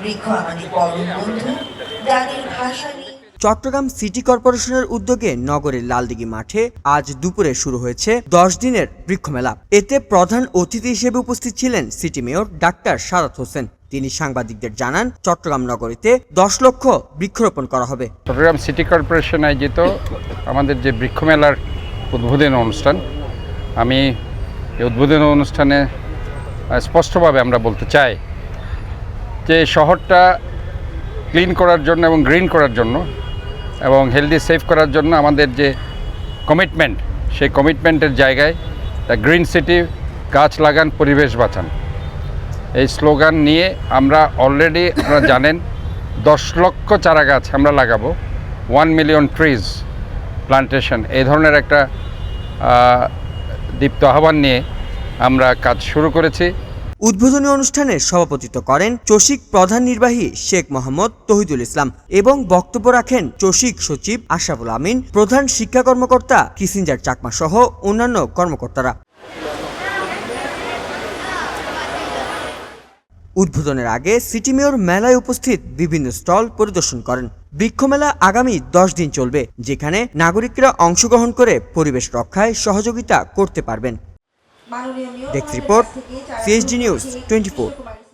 বৃক্ষ আমাদের পরম বন্ধু যাদের ভাষা নেই চট্টগ্রাম সিটি কর্পোরেশনের উদ্যোগে নগরের লালদিঘি মাঠে আজ দুপুরে শুরু হয়েছে দশ দিনের বৃক্ষমেলা। এতে প্রধান অতিথি হিসেবে উপস্থিত ছিলেন city mayor doctor Sadat Hossain. তিনি সাংবাদিকদের জানান চট্টগ্রাম নগরীতে দশ লক্ষ বৃক্ষরোপণ করা হবে। চট্টগ্রাম সিটি কর্পোরেশন আয়োজিত আমাদের যে বৃক্ষমেলার উদ্বোধন অনুষ্ঠান আমি এই উদ্বোধন অনুষ্ঠানে স্পষ্টভাবে আমরা বলতে চাই যে শহরটা ক্লিন করার জন্য এবং গ্রিন করার জন্য এবং হেলদি সেফ করার জন্য আমাদের যে কমিটমেন্ট, সেই কমিটমেন্টের জায়গায় দ্য গ্রিন সিটি, গাছ লাগান, পরিবেশ বাঁচান। এই স্লোগান নিয়ে আমরা অলরেডি আপনারা জানেন, দশ লক্ষ চারা গাছ আমরা লাগাবো। ওয়ান মিলিয়ন ট্রিজ প্লান্টেশন, এই ধরনের একটা দীপ্ত আহ্বান নিয়ে আমরা কাজ শুরু করেছি। উদ্বোধনী অনুষ্ঠানে সভাপতিত্ব করেন চসিক প্রধান নির্বাহী শেখ মোহাম্মদ তহিদুল ইসলাম এবং বক্তব্য রাখেন চসিক সচিব আশরাফুল আমিন, প্রধান শিক্ষা কর্মকর্তা কিসিঞ্জার চাকমা সহ অন্যান্য কর্মকর্তারা। উদ্বোধনের আগে সিটি মেয়র মেলায় উপস্থিত বিভিন্ন স্টল পরিদর্শন করেন। বৃক্ষমেলা আগামী দশ দিন চলবে, যেখানে নাগরিকরা অংশগ্রহণ করে পরিবেশ রক্ষায় সহযোগিতা করতে পারবেন। ডেস্ক রিপোর্ট, চারা নিউজ, টোয়েন্টি 24